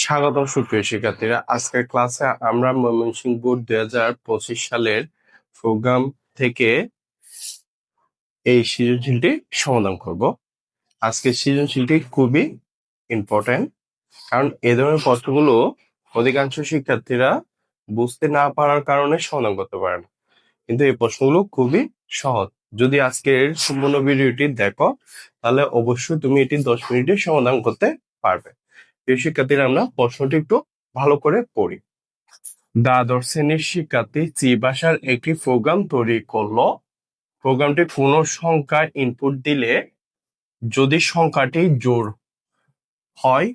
স্বাগতম সুপ্রিয় শিক্ষার্থীরা। আজকের ক্লাসে আমরা ময়মনসিংহ বোর্ড দুই হাজার পঁচিশ সালের প্রোগ্রাম থেকে এই সৃজনশীলটি সমাধান করব। আজকের সৃজনশীলটি খুবই ইম্পর্টেন্ট কারণ এ ধরনের প্রশ্নগুলো অধিকাংশ শিক্ষার্থীরা বুঝতে না পারার কারণে সমাধান করতে পারে না। কিন্তু এই প্রশ্নগুলো খুবই সহজ। যদি আজকের সম্পূর্ণ ভিডিওটি দেখো, তাহলে অবশ্যই তুমি এটি দশ মিনিটে সমাধান করতে পারবে। শিক্ষার্থীরা আমরা প্রশ্নটি একটু ভালো করে পড়ি। দ্বাদশ শ্রেণির শিক্ষার্থী চি ভাষার একটি প্রোগ্রাম তৈরি করল। প্রোগ্রামটি কোনো সংখ্যা ইনপুট দিলে যদি সংখ্যাটি জোর হয়,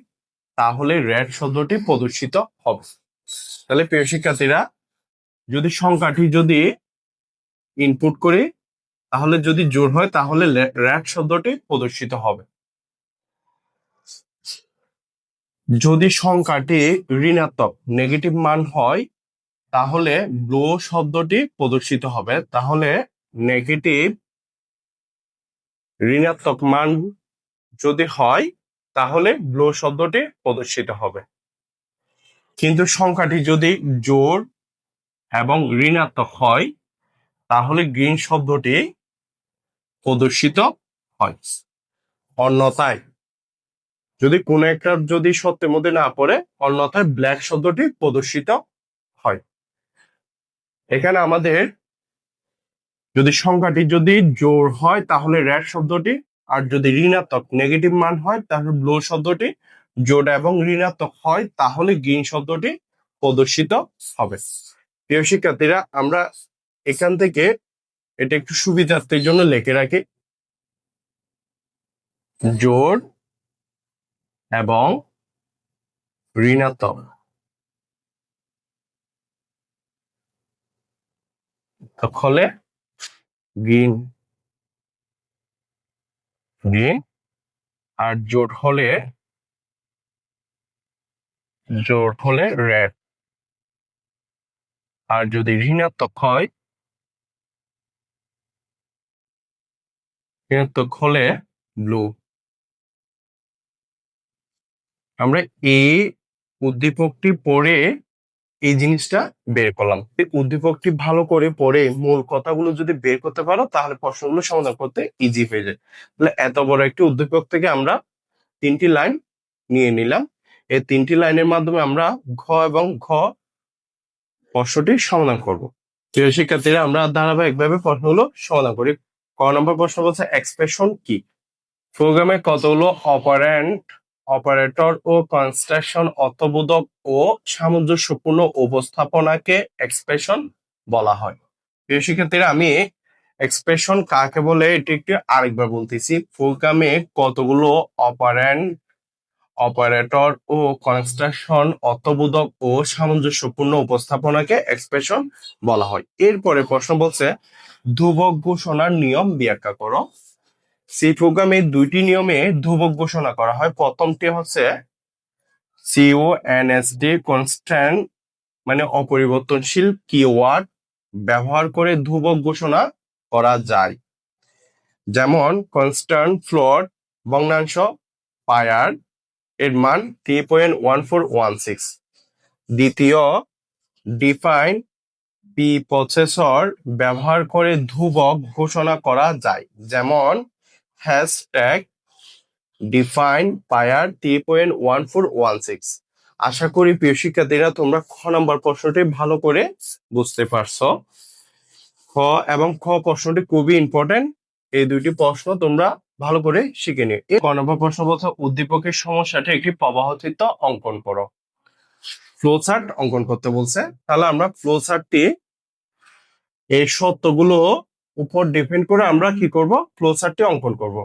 তাহলে রেড শব্দটি প্রদর্শিত হবে। তাহলে প্রিয় শিক্ষার্থীরা, যদি সংখ্যাটি যদি ইনপুট করি, তাহলে যদি জোর হয়, তাহলে রেড শব্দটি প্রদর্শিত হবে। যদি সংখ্যাটি ঋণাত্মক নেগেটিভ মান হয়, তাহলে ব্লো শব্দটি প্রদর্শিত হবে। তাহলে নেগেটিভ ঋণাত্মক মান যদি হয়, তাহলে ব্লো শব্দটি প্রদর্শিত হবে। কিন্তু সংখ্যাটি যদি জোর এবং ঋণাত্মক হয়, তাহলে গ্রিন শব্দটি প্রদর্শিত হয়। অন্যথায় যদি কোনো একটা যদি সত্যের মধ্যে না পড়ে, অন্যথায় ব্ল্যাক শব্দটি প্রদর্শিত হয়। এখানে আমাদের যদি সংখ্যাটি যদি জোর হয়, তাহলে রেড শব্দটি আর যদি ঋণাত্মক নেগেটিভ মান হয়, তাহলে ব্লু শব্দটি জোর এবং ঋণাত্মক হয়, তাহলে গ্রিন শব্দটি প্রদর্শিত হবে। প্রিয় শিক্ষার্থীরা, আমরা এখান থেকে এটা একটু সুবিধার্থের জন্য লেখে রাখি। জোর এবং ঋণাত্মক। হলে গ্রিন গ্রিন আর জোট হলে জোট হলে রেড আর যদি ঋণাত্মক হয়, ঋণাত্মক হলে ব্লু। আমরা এই উদ্দীপকটি পড়ে এই জিনিসটা বের করলাম। উদ্দীপকটি ভালো করে পড়ে মূল কথাগুলো যদি বের করতে পারো, তাহলে প্রশ্নগুলো সমাধান করতে ইজি হয়ে যায়। তাহলে এত বড় একটি উদ্দীপক থেকে আমরা তিনটি লাইন নিয়ে নিলাম। এই তিনটি লাইনের মাধ্যমে আমরা ঘ এবং ঘ প্রশ্নটি সমাধান করব। প্রিয় শিক্ষার্থীরা, আমরা ধারাবাহিকভাবে প্রশ্নগুলো সমাধান করি। ক নম্বর প্রশ্ন বলছে এক্সপ্রেশন কি? প্রোগ্রামে কতগুলো অপারেন্ট অপারেটর ও কনস্ট্রাকশন অর্থবোধক ও সামঞ্জস্যপূর্ণ উপস্থাপনাকে এক্সপ্রেশন বলা হয়। প্রিয় শিক্ষার্থীরা, আমি এক্সপ্রেশন কাকে বলে এটি একটু আরেকবার বলতেছি। প্রোগ্রামে কতগুলো অপারেন্ট অপারেটর ও কনস্ট্রাকশন অর্থবোধক ও সামঞ্জস্যপূর্ণ উপস্থাপনাকে এক্সপ্রেশন বলা হয়। এরপরে প্রশ্ন বলছে, ধ্রুবক ঘোষণার নিয়ম ব্যাখ্যা করো। সি প্রোগ্রামে দুইটি নিয়মে ধ্রুবক ঘোষণা করা হয়। প্রথমটি হচ্ছে সিও এনএসডি কনস্ট্যান্ট মানে অপরিবর্তনশীল কিওয়ার্ড ব্যবহার করে ধ্রুবক ঘোষণা করা যায়। যেমন কনস্ট্যান্ট ফ্লোর ভগ্নাংশ, পায়ার, এর মান three point one four one six দ্বিতীয় ডিফাইন পি প্রসেসর ব্যবহার করে ধ্রুবক ঘোষণা করা যায়। যেমন hashtag define পায়ার three point one four one six আশা করি প্রিয় শিক্ষার্থীরা, তোমরা খ নম্বর প্রশ্নটি ভালো করে বুঝতে পারছ। খ এবং খ প্রশ্নটি খুবই ইম্পর্টেন্ট এই দুইটি প্রশ্ন তোমরা ভালো করে শিখে নিও। এই ক নম্বর প্রশ্ন বলছে, উদ্দীপকের সমস্যাটি একটি প্রবাহ চিত্র অঙ্কন করো। ফ্লোচার্ট অঙ্কন করতে বলছে। তাহলে আমরা ফ্লোচার্টটি এই সত্যগুলো উপর ডিপেন্ড করে আমরা কি করব? ফ্লোচার্টটি অঙ্কন করব।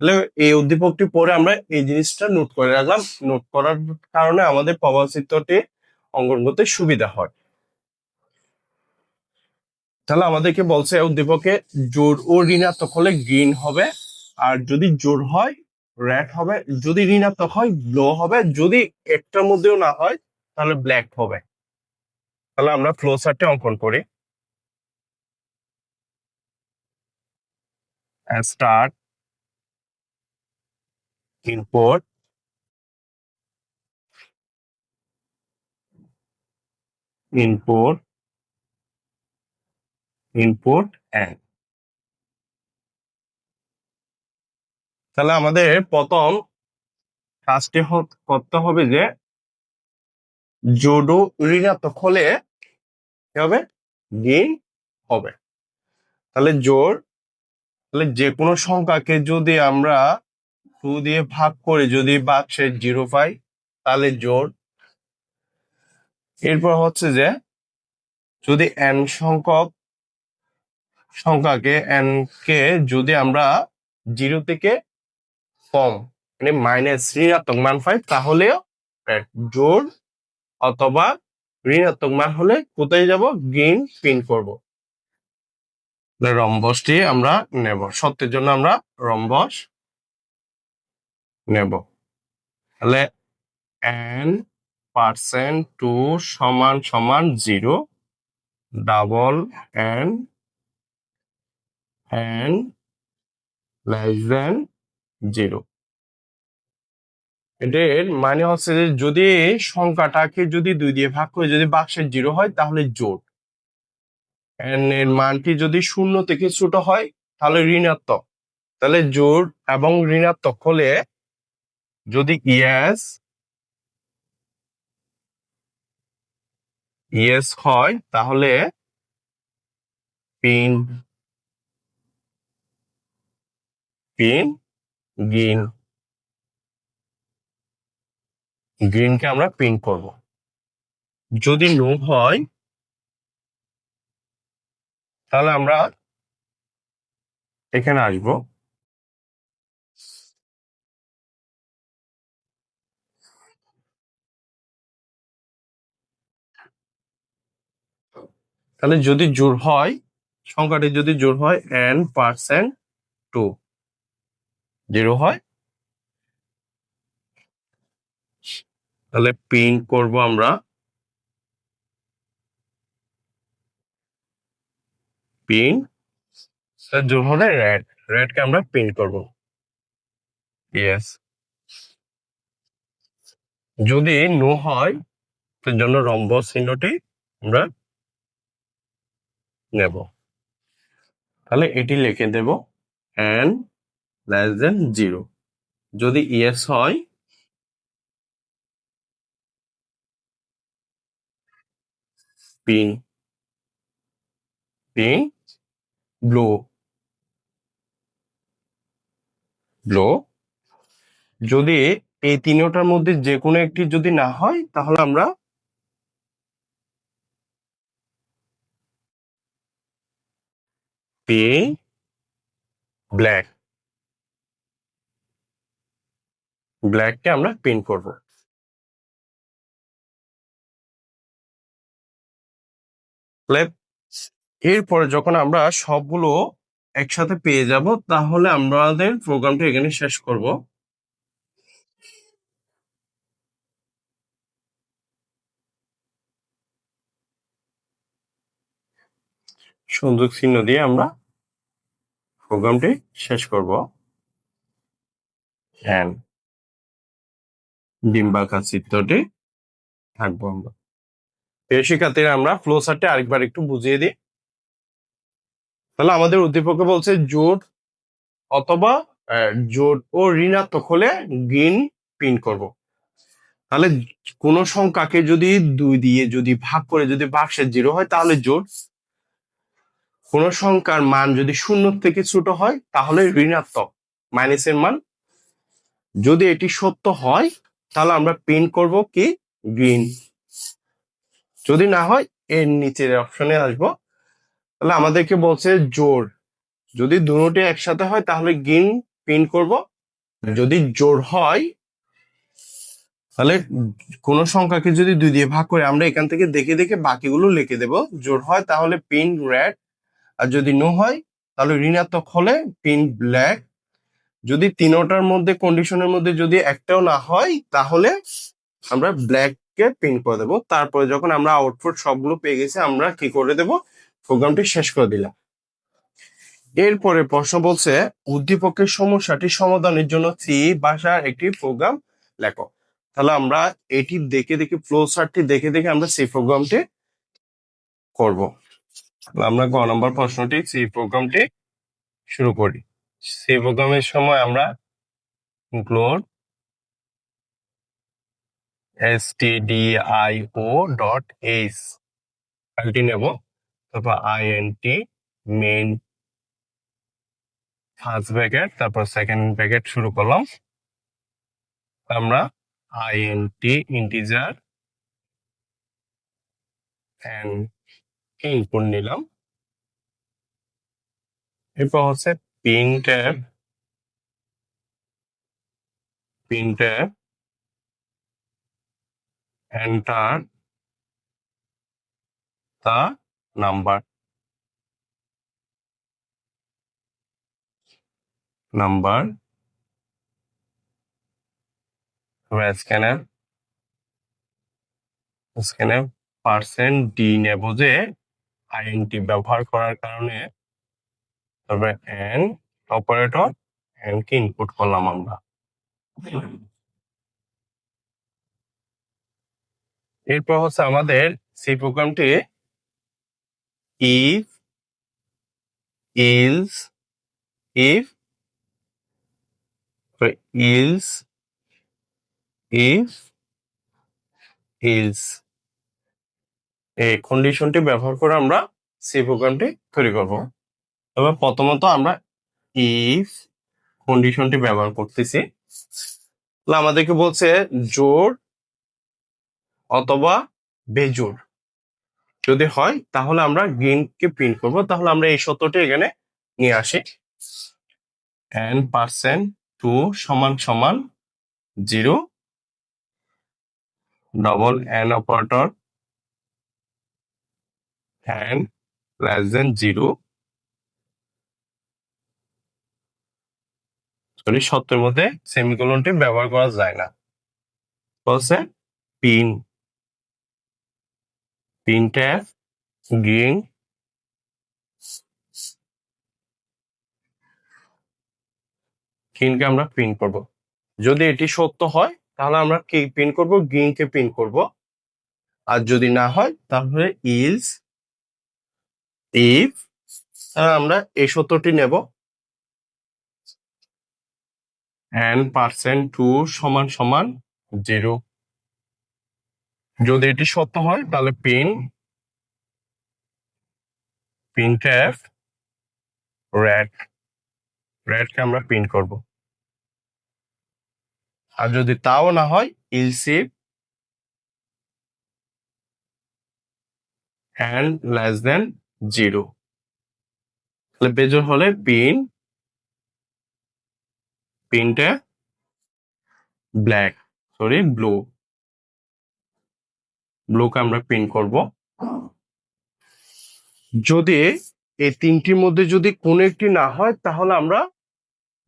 তাহলে এই উদ্দীপকটি পরে আমরা এই জিনিসটা নোট করে রাখলাম। নোট করার কারণে আমাদের প্রবাহ চিত্রটি অঙ্কন করতে সুবিধা হয়। তাহলে আমাদেরকে বলছে উদ্দীপকে জোর ও ঋণাত্মক হলে গ্রিন হবে, আর যদি জোর হয় রেড হবে। যদি ঋণাত্মক হয় ব্লু হবে। যদি একটার মধ্যেও না হয়, তাহলে ব্ল্যাক হবে। তাহলে আমরা ফ্লো অঙ্কন করি। Start input input input N তাহলে আমাদের প্রথম কাজটি করতে হবে যে জোডো ঋণাত্মক হলে কি হবে? গেইন হবে। তাহলে জোর তাহলে যে কোনো সংখ্যাকে যদি আমরা টু দিয়ে ভাগ করে যদি বাক্সে জিরো পাই, তাহলে জোর। এরপর হচ্ছে যে, যদি এন সংখ্যক সংখ্যাকে এন কে যদি আমরা জিরো থেকে কম মানে মাইনাস ঋণাত্মক মান পাই, তাহলেও জোর অথবা ঋণাত্মক মান হলে কোথায় যাব? গেইন পিন করব। রম্বসটি আমরা নেব। সত্যের জন্য আমরা রম্বস নেব। তাহলে এন পার্সেন্ট টু সমান সমান zero double and N less than zero এটার মানে হচ্ছে যে যদি সংখ্যাটাকে যদি দুই দিয়ে ভাগ করে যদি বাক্সের জিরো হয় তাহলে জোট এন এর মানটি যদি শূন্য থেকে ছোট হয়, তাহলে ঋণাত্মক। তাহলে জোর এবং ঋণাত্মক হলে যদি ইয়েস ইয়েস হয়, তাহলে পিন পিন গ্রিন গ্রিনকে আমরা পিন করব। যদি নো হয় তাহলে আমরা এখানে আসব। তাহলে যদি জোর হয়, সংখ্যাটি যদি জোর হয় এন পার্সেন্ট টু জিরো হয়। তাহলে পিন করব আমরা পিন জোর হলে রেড রেডকে আমরা পিন করব। ইয়েস যদি নো হয় তার জন্য রম্বস চিহ্নটি আমরা নেব। তাহলে এটি লিখে দেব এন লেস দেন জিরো যদি ইয়েস হয় পিন পিন ব্লো ব্লো যদি এই তিনটার মধ্যে যে কোনো একটি যদি না হয়, তাহলে আমরা পে ব্ল্যাক। ব্ল্যাককে আমরা পিন করব। তাহলে এরপরে যখন আমরা সবগুলো একসাথে পেয়ে যাব, তাহলে আমাদের প্রোগ্রামটা এখানে শেষ করব। সংযোগ চিহ্ন দিয়ে আমরা প্রোগ্রামটি শেষ করব। হ্যান্ড ডিম্বাকার চিত্রটি থাকব আমরা। প্রিয় শিক্ষার্থীরা, আমরা ফ্লো চার্টে আরেকবার একটু বুঝিয়ে দিই। তাহলে আমাদের উদ্দীপকে বলছে জোট অথবা জোট ও ঋণাত্মক হলে গ্রিন প্রিন্ট করব। তাহলে কোন সংখ্যাকে যদি দুই দিয়ে যদি ভাগ করে যদি বাক্সের জিরো হয় তাহলে জোট। কোন সংখ্যার মান যদি শূন্য থেকে ছোট হয় তাহলে ঋণাত্মক, মাইনাসের মান। যদি এটি সত্য হয় তাহলে আমরা প্রিন্ট করব কি? গ্রিন। যদি না হয় এর নিচের অপশনে আসব। তাহলে আমাদেরকে বলছে জোর। যদি দুটোটি একসাথে হয়, তাহলে গ্রিন প্রিন্ট করব। যদি জোর হয়, তাহলে কোন সংখ্যাকে যদি দুই দিয়ে ভাগ করে আমরা এখান থেকে দেখে দেখে বাকিগুলো লিখে দেব। জোর হয়, তাহলে পিন রেড। আর যদি নো হয়, তাহলে ঋণাত্মক হলে পিন ব্ল্যাক। যদি তিনোটার মধ্যে, কন্ডিশনের মধ্যে যদি একটাও না হয়, তাহলে আমরা ব্ল্যাক কে পিন করে দেবো। তারপরে যখন আমরা আউটপুট সবগুলো পেয়ে গেছি, আমরা কি করে দেব? প্রোগ্রামটি শেষ করে দিলাম এরপরে প্রশ্ন বলছে, উদ্দীপকের সমস্যাটি সমাধানের জন্য সি ভাষার একটি প্রোগ্রাম লেখো। তাহলে আমরা এটি দেখে দেখে ফ্লো চার্টটি দেখে দেখে আমরা সি প্রোগ্রামটি করব। আমরা গ নম্বর প্রশ্নটি সি প্রোগ্রামটি শুরু করি। সি প্রোগ্রামের সময় আমরা ইনক্লুড stdio ডট এইচ ফাইলটি নেব। তারপর int মেইন ফার্স্ট ব্র্যাকেট তারপর সেকেন্ড ব্র্যাকেট শুরু করলাম। আমরা int ইন্টিজার এন্ড ইনপুট নিলাম। এরপর হচ্ছে printf printf enter the number number scanner scanner percent D নেব যে আইএনটি ব্যবহার করার কারণে। তবে এন অপারেটর এন কে ইনপুট করলাম আমরা। এরপর হচ্ছে আমাদের সি প্রোগ্রামটি if else if else if else এই কন্ডিশনটি ব্যবহার করে আমরা সি প্রোগ্রামটি তৈরি করব। তবে প্রথমত আমরা ইফ কন্ডিশনটি ব্যবহার করতেছি। আমাদেরকে বলছে জোর অথবা বেজোর যদি হয়, তাহলে আমরা গ্রিনকে প্রিন্ট করব। তাহলে আমরা এই সত্যটি এখানে নিয়ে আসি। এন পার্সেন্ট টু সমান সমান zero double and operator N less than zero sorry, সত্যের মধ্যে সেমিকোলনটি ব্যবহার করা যায় না। বলছে পিন ট্যাব গ্রিন গ্রিনকে আমরা প্রিন্ট করব। যদি এটি সত্য হয়, তাহলে আমরা কি প্রিন্ট করব? গ্রিনকে প্রিন্ট করব। আর যদি না হয়, তাহলে ইজ ইফ আমরা এই সত্যটি নেব। এন পার্সেন্ট টু সমান সমান জিরো যদি এটি সত্য হয়, তাহলে পিন পিন ট্যাব রেড রেডকে আমরা পিন করব। আর যদি তাও না হয় else if and less than zero তাহলে বেজোর হলে পিন পিনটা ব্ল্যাক সরি ব্লু ব্লুকে আমরা প্রিন্ট করব। যদি এই তিনটির মধ্যে যদি কোনো একটি না হয়, তাহলে আমরা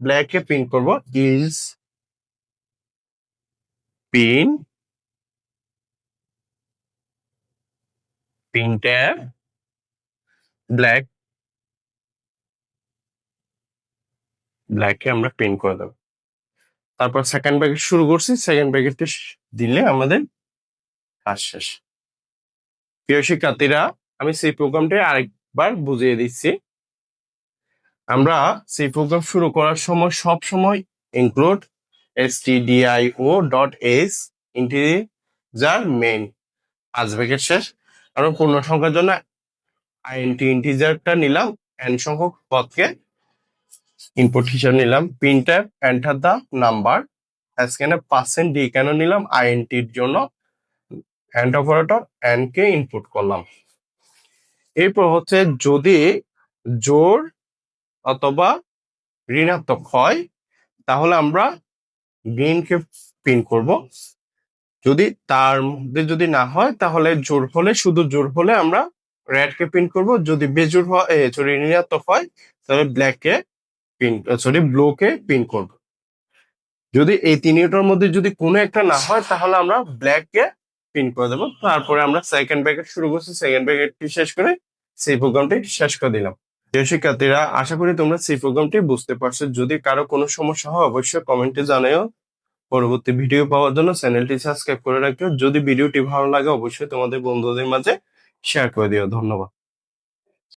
ব্ল্যাকে প্রিন্ট করব। ইজ পিন পিন ট্যাব ব্ল্যাক ব্ল্যাকে আমরা প্রিন্ট করে দেব। তারপর সেকেন্ড ব্যাগে শুরু করছি। সেকেন্ড ব্র্যাকেটটি দিলে আমাদের কাজ শেষ। প্রিয় শিক্ষার্থীরা, আমি সেই প্রোগ্রামটি আরেকবার বুঝিয়ে দিচ্ছি। আমরা সেই প্রোগ্রাম শুরু করার সময় সব সময় include D I O dot S integer main পাঁচ ব্র্যাকেট শেষ। আমরা পূর্ণ সংখ্যার জন্য আইএনটি ইন্টিজারটা নিলাম এন সংখ্যক পদকে ইনপুট হিসাবে নিলাম প্রিন্টার এন্টার দা নাম্বার এখানে পার্সেন্ট ডি কেন নিলাম আইএনটির জন্য অ্যান্ড অপারেটর অ্যান্ড কে ইনপুট করলাম। এরপর হচ্ছে যদি জোর অথবা ঋণাত্মক হয়, তাহলে আমরা গ্রিনকে পিন করব। যদি তার মধ্যে যদি না হয়, তাহলে জোর হলে, শুধু জোর হলে আমরা রেডকে পিন করব। যদি বেজোর হয় সরি ঋণাত্মক হয়, তাহলে ব্ল্যাককে পিন সরি ব্লুকে পিন করব। যদি এই তিনটার মধ্যে যদি কোনো একটা না হয়, তাহলে আমরা ব্ল্যাককে পিন করে দেবো। তারপরে আমরা সেকেন্ড প্যাকেট শুরু করছি সেকেন্ড ব্র্যাকেটটি শেষ করে সেই প্রোগ্রামটি শেষ করে দিলাম। প্রিয় শিক্ষার্থীরা, আশা করি তোমরা সেই প্রোগ্রামটি বুঝতে পারছ। যদি কারও কোনো সমস্যা হয়, অবশ্যই কমেন্টে জানাও পরবর্তী ভিডিও পাওয়ার জন্য চ্যানেলটি সাবস্ক্রাইব করে রাখো যদি ভিডিওটি ভালো লাগে, অবশ্যই তোমাদের বন্ধুদের মাঝে শেয়ার করে দিও। ধন্যবাদ।